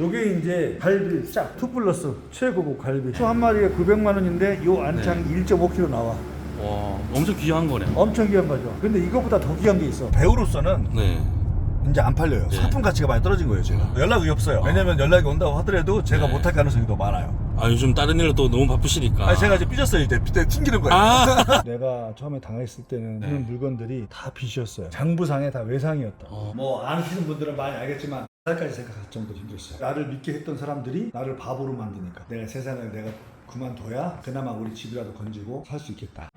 요게 이제 갈비 싹 투 플러스 최고급 갈비 소 한 마리에 900만 원인데 요 안창 1.5kg 나와 와 엄청 귀한 거네. 엄청 귀한 거죠 근데 이거보다 더 귀한 게 있어 배우로서는 네. 이제 안 팔려요 네. 상품 가치가 많이 떨어진 거예요 제가 연락이 없어요 왜냐면 연락이 온다고 하더라도 제가 네. 못할 가능성이 더 많아요 아 요즘 다른 일로 또 너무 바쁘시니까. 아 제가 이제 삐졌어요 이제 삐때 튕기는 거예요 아. 내가 처음에 당했을 때는 네. 그런 물건들이 다 빚이었어요 장부상에 다 외상이었다 어. 뭐 아시는 분들은 많이 알겠지만 살까지 생각할 정도로 힘들었어요. 나를 믿게 했던 사람들이 나를 바보로 만드니까. 내가 세상을 내가 그만둬야 그나마 우리 집이라도 건지고 살 수 있겠다.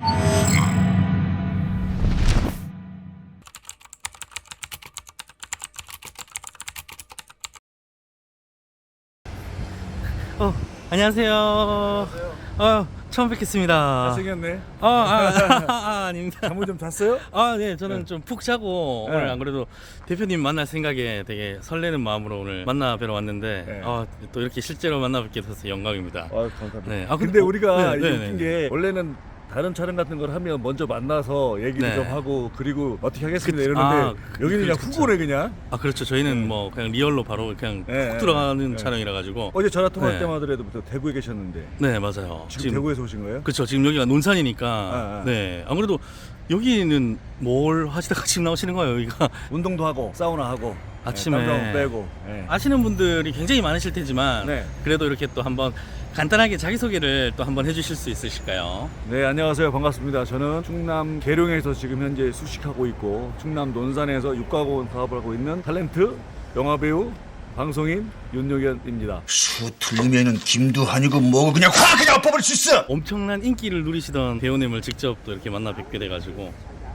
어 안녕하세요. 어 처음 뵙겠습니다. 생겼네 아, 아, 아, 아, 아 닙니다. 잠을 좀 잤어요? 아, 네, 저는 네. 좀 푹 자고 네. 오늘 안 그래도 대표님 만날 생각에 되게 설레는 마음으로 오늘 만나 뵈러 왔는데 네. 아, 또 이렇게 실제로 만나 뵙게 돼서 영광입니다. 아 감사합니다 네. 아, 근데 어, 우리가 네, 이게 네, 웃긴 네. 게 원래는 다른 촬영 같은 걸 하면 먼저 만나서 얘기를 네. 좀 하고 그리고 어떻게 하겠습니다 그- 이러는데 아, 그- 여기는 그냥 그렇죠. 후보네 그냥 아, 그렇죠. 저희는 뭐 그냥 리얼로 바로 그냥 네, 훅 들어가는 네. 촬영이라 가지고. 어제 전화 통화할 네. 때마다 해도 대구에 계셨는데 네, 맞아요. 지금, 대구에서 오신 거예요? 그렇죠. 지금 여기가 논산이니까. 아. 네. 아무래도 여기는 뭘 하시다가 지금 나오시는 거예요, 여기가. 운동도 하고 사우나 하고 아침에. 네, 땀도 빼고 네. 아시는 분들이 굉장히 많으실 테지만 네. 그래도 이렇게 또 한번 간단하게 자기소개를 또 한번 해주실 수 있으실까요? 네 안녕하세요 반갑습니다 저는 충남 계룡에서 지금 현재 수식하고 있고 충남 논산에서 육가공원 사업을 하고 있는 탤런트 영화배우 방송인 윤용현입니다 수 틀리면은 김도 아니고 뭐고 그냥 확 그냥 엎어버릴 수 있어. 엄청난 인기를 누리시던 배우님을 직접 또 이렇게 만나 뵙게 돼가지고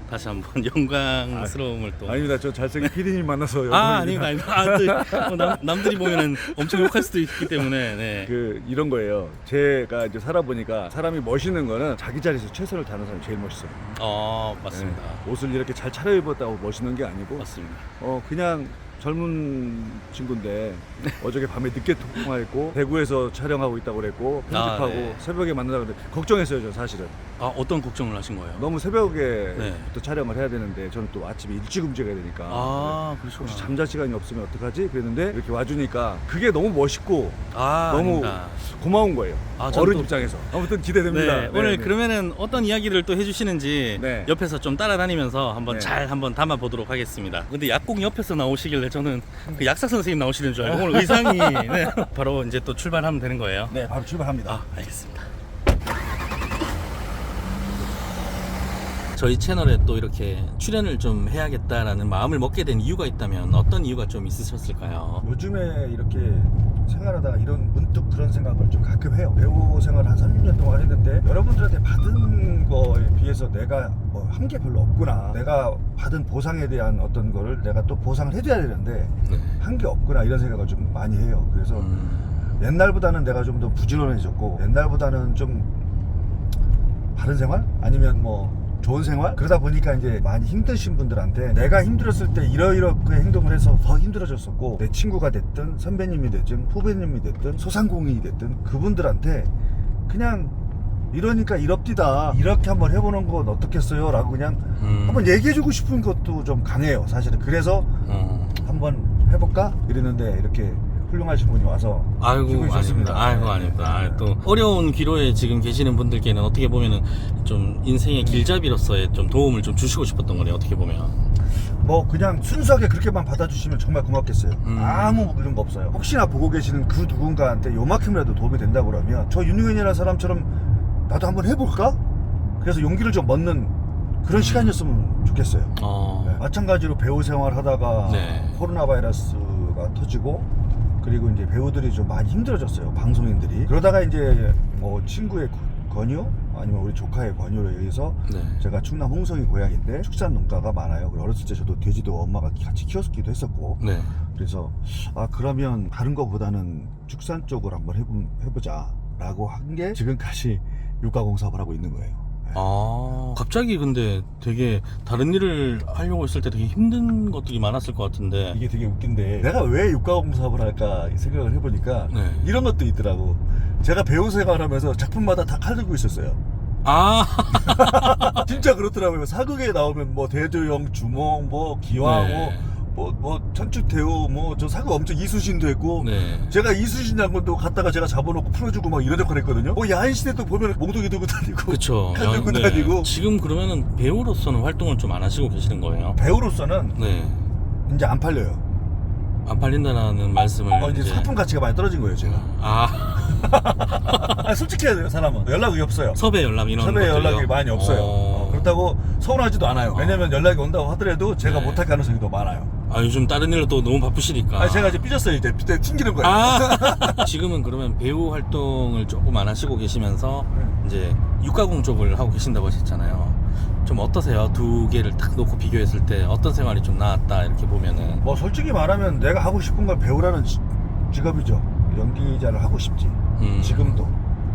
다시 한번 영광스러움을 또. 아닙니다 저 잘생긴 PD님 만나서 아. 아닙니다, 아닙니다. 아, 또, 어, 남, 남들이 보면은 엄청 욕할 수도 있기 때문에, 네. 그 이런 거예요 제가 이제 살아보니까 사람이 멋있는 거는 자기 자리에서 최선을 다하는 사람이 제일 멋있어요 어, 맞습니다. 네. 옷을 이렇게 잘 차려입었다고 멋있는 게 아니고 맞습니다. 어 그냥 젊은 친구인데 어저께 밤에 늦게 통화했고 대구에서 촬영하고 있다고 그랬고 편집하고 아, 네. 새벽에 만나자고 그랬는데 걱정했어요 저 사실은 아, 어떤 걱정을 하신 거예요? 너무 새벽에부터 네. 촬영을 해야 되는데 저는 또 아침에 일찍 움직여야 되니까 아, 혹시 그러시구나. 잠잘 시간이 없으면 어떡하지 그랬는데 이렇게 와주니까 그게 너무 멋있고 아, 너무 아닙니다. 고마운 거예요 아, 저는 어른 또- 입장에서 아무튼 기대됩니다 네, 오늘 그러면은 어떤 이야기를 또 해주시는지 네. 옆에서 좀 따라다니면서 한번 네. 잘 한번 담아보도록 하겠습니다. 근데 약국 옆에서 나오시길래 저는 그 약사 선생님 나오시는 줄 알고 오늘 의상이 네. 바로 이제 또 출발하면 되는 거예요. 네 바로 출발합니다 아, 알겠습니다. 저희 채널에 또 이렇게 출연을 좀 해야겠다라는 마음을 먹게 된 이유가 있다면 어떤 이유가 좀 있으셨을까요? 요즘에 이렇게 생활하다가 이런 문득 그런 생각을 좀 가끔 해요. 배우 생활 한 30년 동안 했는데 여러분들한테 받은 거에 비해서 내가 뭐 한 게 별로 없구나. 내가 받은 보상에 대한 어떤 거를 내가 또 보상을 해줘야 되는데 네. 한 게 없구나 이런 생각을 좀 많이 해요. 그래서 음, 옛날보다는 내가 좀 더 부지런해졌고 옛날보다는 좀 바른 생활 아니면 뭐 좋은 생활? 그러다 보니까 이제 많이 힘드신 분들한테 내가 힘들었을 때 이러이렇게 행동을 해서 더 힘들어졌었고 내 친구가 됐든 선배님이 됐든 후배님이 됐든 소상공인이 됐든 그분들한테 그냥 이러니까 이럽디다. 이렇게 한번 해보는 건 어떻겠어요? 라고 그냥 음. 한번 얘기해주고 싶은 것도 좀 강해요 사실은. 그래서 어. 한번 해볼까? 이랬는데 이렇게 훌륭하신 분이 와서 아이고 아닙니다. 아이고 아닙니다. 아, 또 어려운 기로에 지금 계시는 분들께는 어떻게 보면은 좀 인생의 길잡이로서의 좀 도움을 좀 주시고 싶었던 거네요. 어떻게 보면. 뭐 그냥 순수하게 그렇게만 받아주시면 정말 고맙겠어요. 음. 아무 그런 거 없어요. 혹시나 보고 계시는 그 누군가한테 요만큼이라도 도움이 된다 그러면 저 윤용현이라는 사람처럼 나도 한번 해볼까? 그래서 용기를 좀 얻는 그런 시간이었으면 좋겠어요. 어. 네. 마찬가지로 배우 생활 하다가 네. 코로나 바이러스가 터지고 그리고 이제 배우들이 좀 많이 힘들어졌어요. 방송인들이. 그러다가 이제 뭐 친구의 권유 아니면 우리 조카의 권유에 의해서 네. 제가 충남 홍성이 고향인데 축산 농가가 많아요. 어렸을 때 저도 돼지도 엄마가 같이 키웠기도 했었고 네. 그래서 아 그러면 다른 거보다는 축산 쪽으로 한번 해보, 해보자라고 한 게 지금까지 육가공 사업을 하고 있는 거예요. 아 갑자기 근데 되게 다른 일을 하려고 했을 때 되게 힘든 것들이 많았을 것 같은데. 이게 되게 웃긴데 내가 왜 육가공 사업을 할까 이 생각을 해보니까 네. 이런 것도 있더라고. 제가 배우 생활하면서 작품마다 다 칼 들고 있었어요. 아. 진짜 그렇더라고요. 사극에 나오면 뭐 대조영, 주몽, 뭐 기왕호, 네. 뭐 뭐 천축 대우 뭐저 사극 엄청 이수신도 했고 네. 제가 이수신 장군도 갔다가 제가 잡아놓고 풀어주고 막 이런 역할 했거든요. 뭐 야인 시대 도 보면 몽둥이 들고 다니고 그쵸. 칼 들고 네. 다니고 지금 그러면은 배우로서는 활동을 좀 안 하시고 계시는 거예요? 배우로서는 네. 이제 안 팔려요. 안 팔린다는 말씀을 어, 이제 상품 가치가 많이 떨어진 거예요, 제가. 아 아, 솔직히 해야 돼요, 사람은. 연락이 없어요. 섭외 연락 이런 섭외 것들이요? 연락이 많이 없어요. 어. 어, 그렇다고 서운하지도 않아요. 왜냐면 연락이 온다고 하더라도 제가 네. 못할 가능성이 더 많아요. 아 요즘 다른 일로 또 너무 바쁘시니까. 아, 제가 이제 삐졌어요, 이제. 삐져 튕기는 거예요. 아 지금은 그러면 배우 활동을 조금 안 하시고 계시면서 네. 이제 육가공 쪽을 하고 계신다고 하셨잖아요. 좀 어떠세요? 두 개를 딱 놓고 비교했을 때 어떤 생활이 좀 나았다 이렇게 보면은 뭐 솔직히 말하면 내가 하고 싶은 걸 배우라는 지- 직업이죠. 연기자를 하고 싶지. 음. 지금도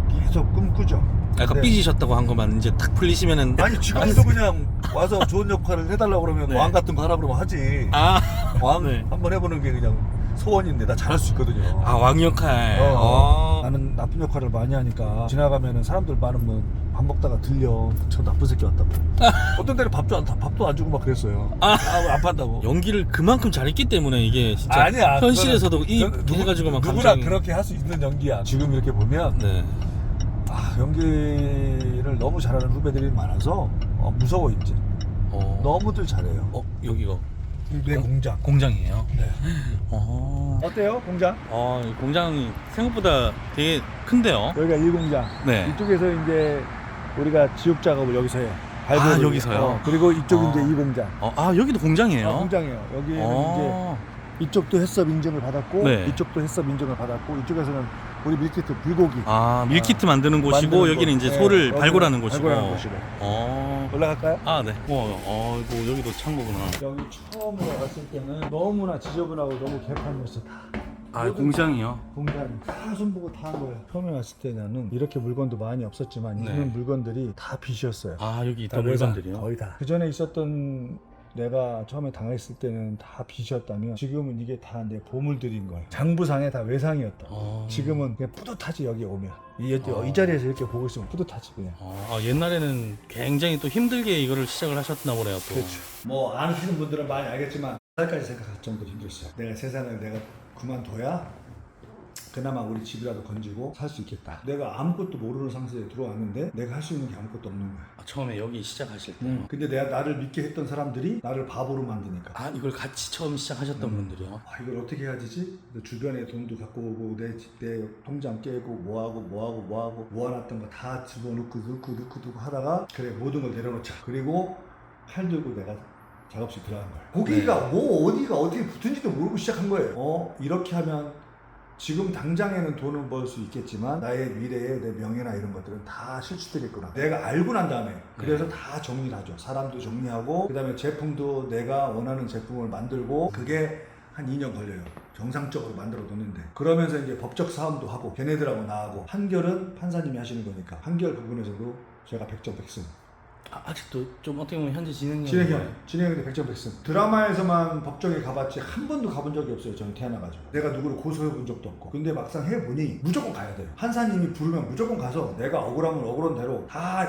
계속 꿈꾸죠. 약간 네. 삐지셨다고 한 것만 이제 딱 풀리시면은 아니 지금도 그냥 와서 좋은 역할을 해달라고 그러면 네. 왕 같은 거 하라 그러면 하지. 아, 왕 네. 한번 해보는 게 그냥 소원인데 나 잘할 수 있거든요. 아 왕 역할. 어, 어. 나는 나쁜 역할을 많이 하니까 지나가면은 사람들 많으면 밥 먹다가 들려 저 나쁜 새끼 왔다고 어떤 데는 밥도 안 밥도 안 주고 막 그랬어요 아. 아, 안 판다고 연기를 그만큼 잘했기 때문에 이게 진짜 아니야 현실에서도 그거는- 이 그- 해가지고 막 누구나 감정이- 그렇게 할 수 있는 연기야 지금 이렇게 보면 네. 아, 연기를 너무 잘하는 후배들이 많아서 어, 무서워 이제 어. 너무들 잘해요 어 여기가 내 공장 공장이에요. 네. 어. 어때요 공장? 어, 이 공장이 생각보다 되게 큰데요. 여기가 1공장 네. 이쪽에서 이제 우리가 지옥 작업을 여기서 해요 아, 여기서요? 어, 그리고 이쪽이 어. 이제 2공장 어, 아 여기도 공장이에요. 아, 공장이에요. 여기는 어. 이제 이쪽도 햇섭 인증을 받았고 네. 이쪽도 햇섭 인증을 받았고 이쪽에서는 우리 밀키트 불고기 아 밀키트 만드는 곳이고 만드는 여기는 곳. 이제 네, 소를 여기는 발굴하는 곳이고. 발굴하는 곳이고. 어. 올라갈까요? 아 네. 어, 어, 이거 여기도 창고구나. 여기 처음으로 왔을 때는 너무나 지저분하고 너무 개판이었어 다. 아 공장이요. 공장이 다 손보고 다 한 거예요. 처음에 왔을 때 나는 이렇게 물건도 많이 없었지만 네. 이런 물건들이 다 빚이었어요. 아 여기 다 있던 물건들이요. 거의 다. 그 전에 있었던 내가 처음에 당했을 때는 다 빚이었다면 지금은 이게 다 내 보물들인 거예요. 장부상에 다 외상이었다. 어. 지금은 그냥 뿌듯하지 여기 오면 이, 이- 어. 이 자리에서 이렇게 보고 있으면 뿌듯하지 그냥. 어, 아, 옛날에는 굉장히 또 힘들게 이거를 시작을 하셨나 보네요 또. 뭐 아시는 분들은 많이 알겠지만 살까지 생각할 정도로 힘들었어요. 내가 세상을 내가 그만둬야 그나마 우리 집이라도 건지고 살 수 있겠다. 내가 아무것도 모르는 상태에 들어왔는데 내가 할 수 있는 게 아무것도 없는 거야. 아, 처음에 여기 시작하실 때. 근데 내가 나를 믿게 했던 사람들이 나를 바보로 만드니까. 아 이걸 같이 처음 시작하셨던 분들이요. 아 이걸 어떻게 해야 되지? 주변에 돈도 갖고 오고 내, 집- 내 통장 깨고 뭐하고 뭐하고 뭐하고 모아놨던 거 다 집어넣고 넣고 넣고 넣고 하다가 그래 모든 걸 내려놓자 그리고 팔 들고 내가 작업실 들어간 거야 거기가 뭐 어디가 어떻게 붙은지도 모르고 시작한 거예요 어 이렇게 하면 지금 당장에는 돈은 벌 수 있겠지만 나의 미래에 내 명예나 이런 것들은 다 실추되겠구나. 내가 알고 난 다음에 그래서 다 정리를 하죠. 사람도 정리하고 그 다음에 제품도 내가 원하는 제품을 만들고 그게 한 2년 걸려요. 정상적으로 만들어 놓는데. 그러면서 이제 법적 사업도 하고 걔네들하고 나하고 판결은 판사님이 하시는 거니까 판결 부분에서도 제가 100점 100승 아, 아직도 좀 어떻게 보면 현재 진행 진행형 진행형인데 100점 100승 드라마에서만 법정에 가봤지 한 번도 가본 적이 없어요 저는 태어나가지고. 내가 누구를 고소해 본 적도 없고. 근데 막상 해보니 무조건 가야 돼요. 판사님이 부르면 무조건 가서 내가 억울하면 억울한 대로 다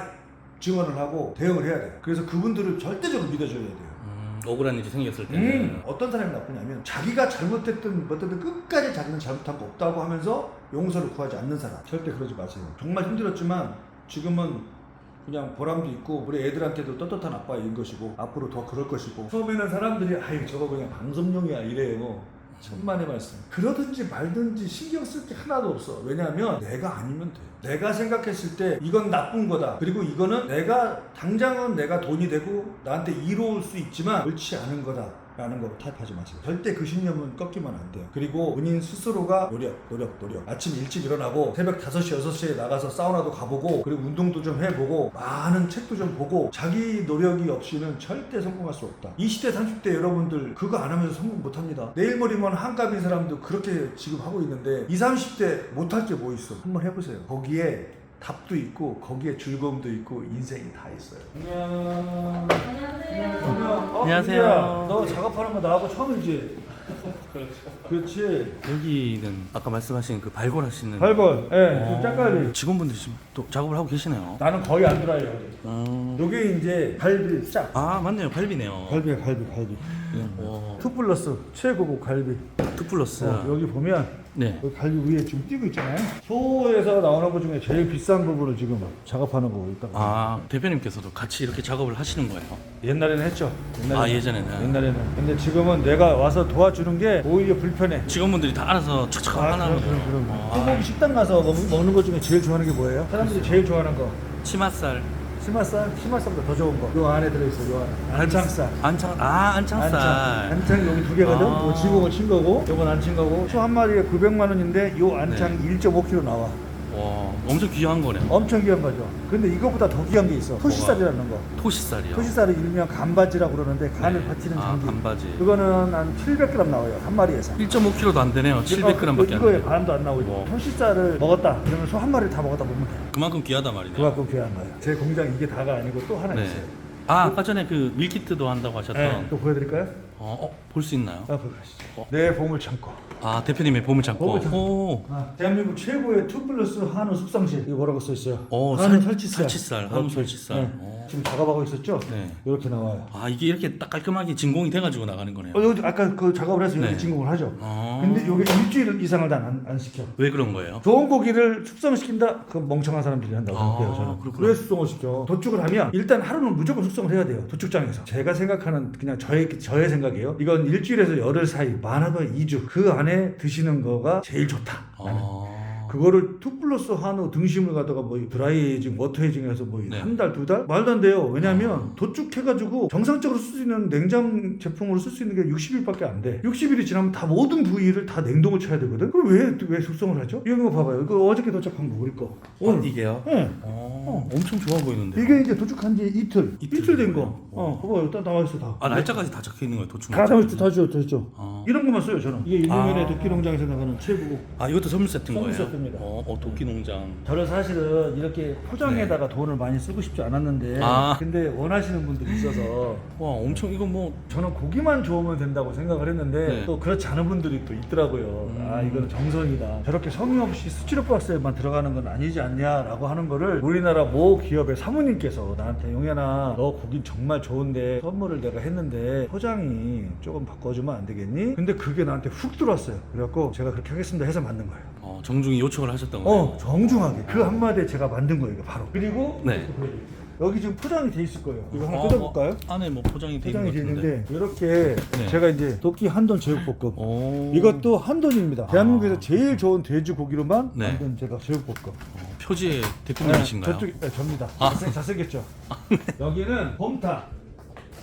증언을 하고 대응을 해야 돼요. 그래서 그분들을 절대적으로 믿어줘야 돼요. 음, 억울한 일이 생겼을 때는 음, 어떤 사람이 나쁘냐면 자기가 잘못했든 뭐든 끝까지 자기는 잘못한 거 없다고 하면서 용서를 구하지 않는 사람. 절대 그러지 마세요. 정말 힘들었지만 지금은 그냥 보람도 있고 우리 애들한테도 떳떳한 아빠인 것이고 앞으로 더 그럴 것이고. 처음에는 사람들이 아유 저거 그냥 방송용이야 이래요. 천만의 말씀. 그러든지 말든지 신경 쓸 게 하나도 없어. 왜냐하면 내가 아니면 돼 내가 생각했을 때 이건 나쁜 거다. 그리고 이거는 내가 당장은 내가 돈이 되고 나한테 이로울 수 있지만 옳지 않은 거다 라는 거 타입하지 마세요. 절대 그 신념은 꺾이면 안 돼요. 그리고 본인 스스로가 노력, 노력, 노력. 아침 일찍 일어나고 새벽 5시, 6시에 나가서 사우나도 가보고 그리고 운동도 좀 해보고 많은 책도 좀 보고 자기 노력이 없이는 절대 성공할 수 없다. 20대, 30대 여러분들 그거 안 하면서 성공 못 합니다. 내일 모리면 한갑인 사람도 그렇게 지금 하고 있는데 20, 30대 못할 게 뭐 있어. 한번 해보세요. 거기에 답도 있고 거기에 즐거움도 있고 인생이 다 있어요. 안녕. 안녕. 안녕하세요. 민규야, 너 작업하는 거 나하고 처음이지? 그렇지. 여기는 아까 말씀하신 그 발굴하시는 8번. 예, 어, 그 짝갈비. 직원분들 지금 또 작업을 하고 계시네요. 나는 거의 안 들어요. 음. 요게 이제 갈비 짝. 아 맞네요 갈비네요. 갈비야, 갈비, 갈비. 와, 투 플러스 최고급 갈비. 투 플러스. 어, 여기 보면 네. 여기 갈비 위에 지금 띄고 있잖아요. 소에서 나오는 것 중에 제일 비싼 부분을 지금 작업하는 거고 있다고. 아 대표님께서도 같이 이렇게 작업을 하시는 거예요? 옛날에는 했죠. 옛날에는. 아, 예전에는? 옛날에는. 근데 지금은 내가 와서 도와주는 게 오히려 불편해. 직원분들이 다 알아서 척척 아, 하나 그럼, 그럼, 그럼. 소고기 식당 가서 먹, 먹는 것 중에 제일 좋아하는 게 뭐예요? 사람들이 제일 좋아하는 거. 치맛살. 치맛살, 치맛살보다 더 좋은 거. 요 안에 들어있어, 요 안에. 안창살. 안창 아 안창살. 안창. 안창이 여기 두 개거든. 아. 요 지붕을 친 거고, 요건 안 친 거고. 소 한 마리에 900만 원인데 요 안창 네. 1.5kg 나와. 와 엄청 귀한 거네. 엄청 귀한 거죠. 근데 이거보다 더 귀한 게 있어. 토시살이라는 거. 토시살이요. 토시살을 일명 간바지라고 그러는데 간을 네. 받치는 아, 장기. 간바지. 그거는 한 700g 나와요. 한 마리에서. 1.5kg도 안 되네요. 700g밖에 안 이거에 돼요. 반도 안 나오고 와. 토시살을 먹었다. 그러면 소 한 마리를 다 먹었다 보면 돼. 그만큼 귀하단 말이네요. 그만큼 귀한 거예요. 제 공장 이게 다가 아니고 또 하나 네. 있어요. 아 아까 전에 그 밀키트도 한다고 하셨던. 네, 또 보여드릴까요? 어, 어, 볼 수 있나요? 아, 보여주시죠. 어. 내 보물 창고. 아 대표님의 보물 창고. 보물 창고. 오. 아, 대한민국 최고의 투 플러스 한우 숙성실. 이거 뭐라고 써 있어요? 어, 한우 살- 설치살. 설치살, 한우 이렇게. 설치살. 네. 어. 지금 작업하고 있었죠? 네. 이렇게 나와요. 아 이게 이렇게 딱 깔끔하게 진공이 돼가지고 나가는 거네요. 어, 여기 아까 그 작업을 해서 여기 네. 진공을 하죠. 아. 근데 이게 일주일 이상을 다안안 시켜. 왜 그런 거예요? 좋은 고기를 숙성시킨다? 그건 멍청한 사람들이 한다고 아, 생각해요 저는 그렇구나. 왜 숙성을 시켜? 도축을 하면 일단 하루는 무조건 숙성을 해야 돼요 도축장에서 제가 생각하는 그냥 저의, 저의 생각이에요 이건 일주일에서 열흘 사이 많아도 2주 그 안에 드시는 거가 제일 좋다. 아. 그거를 투 플러스 한우 등심을 갖다가 뭐 드라이 에이징, 워터 에이징 해서 뭐 네. 한 달, 두 달? 말도 안 돼요. 왜냐면 도축해가지고 정상적으로 쓸 수 있는 냉장 제품으로 쓸 수 있는 게 60일밖에 안 돼. 60일이 지나면 다 모든 부위를 다 냉동을 쳐야 되거든? 그럼 왜, 왜 숙성을 하죠? 이거 봐봐요. 이거 어저께 도착한 거, 우리 거. 오늘. 이게요? 네. 어, 엄청 좋아 보이는데. 이게 이제 도축한 지 이틀. 이틀 이틀, 된 거. 어, 봐봐요. 딱 나와 있어, 다. 아 날짜까지 다 적혀 있는 거예요 도축. 다 나와 있어, 다 줘, 다 줘. 아. 이런 것만 써요, 저는. 이게 일명의 아. 도끼 농장에서 나가는 최고. 아 이것도 선물 세트인 선물 거예요? 세트 입니다. 어, 어 도끼 농장. 저는 사실은 이렇게 포장에다가 돈을 많이 쓰고 싶지 않았는데 네. 아. 근데 원하시는 분들이 있어서 와 엄청 이거 뭐 저는 고기만 좋으면 된다고 생각을 했는데 네. 또 그렇지 않은 분들이 또 있더라고요 음. 아 이거는 정성이다 저렇게 성의 없이 스티로 박스에만 들어가는 건 아니지 않냐라고 하는 거를 우리나라 모 기업의 사모님께서 나한테 용현아 너 고기 정말 좋은데 선물을 내가 했는데 포장이 조금 바꿔주면 안 되겠니? 근데 그게 나한테 훅 들어왔어요 그래갖고 제가 그렇게 하겠습니다 해서 만든 거예요 어, 정중히 요청을 하셨던 거예요. 어 정중하게 그 한마디에 제가 만든 거예요 바로 그리고 네. 여기 지금 포장이 돼 있을 거예요 이거 하나 어, 뜯어볼까요? 어, 안에 뭐 포장이 돼 있는 포장이 것돼 같은데. 있는데 이렇게 네. 제가 이제 도끼 한돈 제육볶음 오. 이것도 한돈입니다 대한민국에서 제일 좋은 돼지 고기로만 네. 만든 제가 제육볶음 어, 표지의 대표님이신가요? 저쪽 네, 접니다 아. 잘생, 잘생겼죠 여기는 곰탕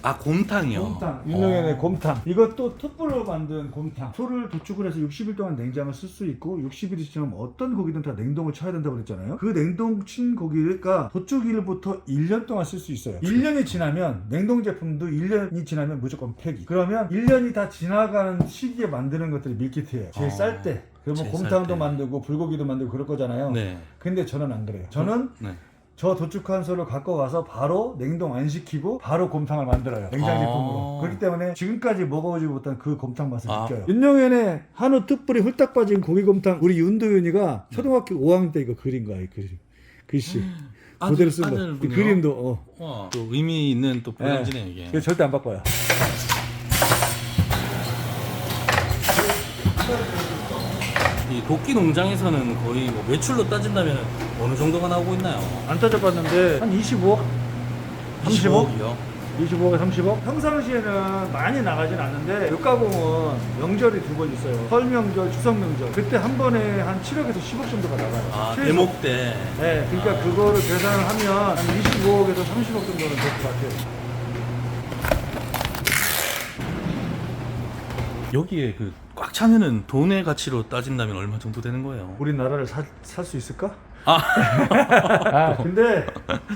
아 곰탕이요. 곰탕 어. 곰탕 이것도 툭불로 만든 곰탕 소를 도축을 해서 60일 동안 냉장을 쓸 수 있고 60일이 지나면 어떤 고기든 다 냉동을 쳐야 된다고 그랬잖아요 그 냉동 친 고기가 도축일부터 1년 동안 쓸 수 있어요 1년이 지나면 냉동 제품도 1년이 지나면 무조건 폐기 그러면 1년이 다 지나가는 시기에 만드는 것들이 밀키트예요 제일 어. 쌀때 그러면 제일 쌀 곰탕도 때. 만들고 불고기도 만들고 그럴 거잖아요 네. 근데 저는 안 그래요 저는 네. 저 도축한 소를 갖고 와서 바로 냉동 안 시키고 바로 곰탕을 만들어요 냉장 아. 제품으로 그렇기 때문에 지금까지 먹어보지 못한 그 곰탕 맛을 아. 느껴요 윤영현의 한우 뜻불이 훌딱 빠진 고기곰탕 우리 윤도윤이가 초등학교 5학년 때 이거 그린 거야 이 그림 글씨 아들- 그대로 쓴 거. 이 아들분이요? 그림도 어. 와, 또 의미 있는 또 브랜드네요 이게. 이거 절대 안 바꿔요 이 도끼 농장에서는 거의 뭐 매출로 따진다면 어느 정도가 나오고 있나요? 안 따져봤는데 한 25억? 35억? 25억이요? 25억에 30억? 평상시에는 많이 나가진 않는데 육가공은 명절이 두 번 있어요. 설 명절, 추석 명절. 그때 한 번에 한 7억에서 10억 정도가 나가요. 아 최소. 대목 때. 네, 그러니까 아. 그거를 계산을 하면 한 25억에서 30억 정도는 될 것 같아요. 여기에 그 꽉 차면은 돈의 가치로 따진다면 얼마 정도 되는 거예요? 우리나라를 살 수 있을까? 아, 아, 근데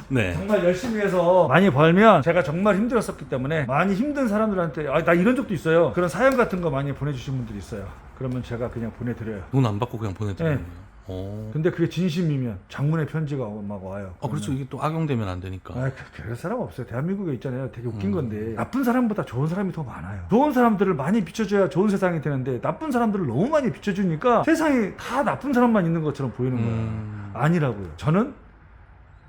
네. 정말 열심히 해서 많이 벌면 제가 정말 힘들었었기 때문에 많이 힘든 사람들한테 아, 나 이런 적도 있어요. 그런 사연 같은 거 많이 보내주신 분들이 있어요. 그러면 제가 그냥 보내드려요. 돈 안 받고 그냥 보내드리는 네. 거예요. 어. 근데 그게 진심이면 장문의 편지가 막 와요. 아 그렇죠 이게 또 악용되면 안 되니까. 아, 그, 그럴 사람 없어요. 대한민국에 있잖아요. 되게 웃긴 음. 건데 나쁜 사람보다 좋은 사람이 더 많아요. 좋은 사람들을 많이 비춰줘야 좋은 세상이 되는데 나쁜 사람들을 너무 많이 비춰주니까 세상에 다 나쁜 사람만 있는 것처럼 보이는 거예요. 음. 아니라고요. 저는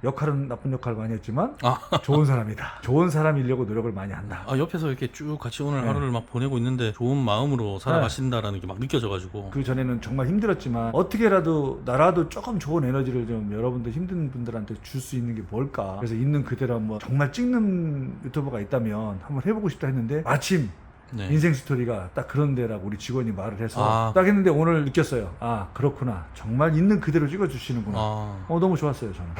역할은 나쁜 역할을 많이 했지만 아, 좋은 사람이다. 좋은 사람이려고 노력을 많이 한다. 아, 옆에서 이렇게 쭉 같이 오늘 네. 하루를 막 보내고 있는데 좋은 마음으로 살아가신다라는 게 막 느껴져가지고 그 전에는 정말 힘들었지만 어떻게라도 나라도 조금 좋은 에너지를 좀 여러분들 힘든 분들한테 줄 수 있는 게 뭘까 그래서 있는 그대로 한번 정말 찍는 유튜버가 있다면 한번 해보고 싶다 했는데 마침 네. 인생 스토리가 딱 그런 데라고 우리 직원이 말을 해서 아. 딱 했는데 오늘 느꼈어요 아 그렇구나 정말 있는 그대로 찍어주시는구나 아. 어 너무 좋았어요 저는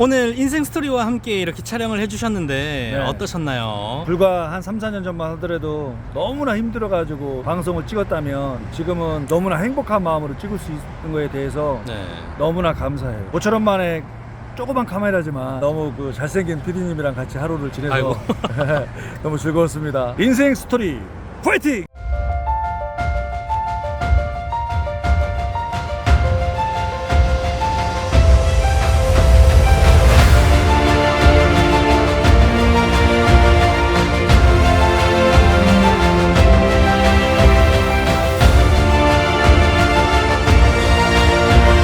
오늘 인생 스토리와 함께 이렇게 촬영을 해주셨는데 네. 어떠셨나요? 불과 한 3, 4년 전만 하더라도 너무나 힘들어가지고 방송을 찍었다면 지금은 너무나 행복한 마음으로 찍을 수 있는 거에 대해서 네. 너무나 감사해요. 모처럼만의 조그만 카메라지만 너무 그 잘생긴 PD님이랑 같이 하루를 지내서. 너무 즐거웠습니다. 인생 스토리 파이팅!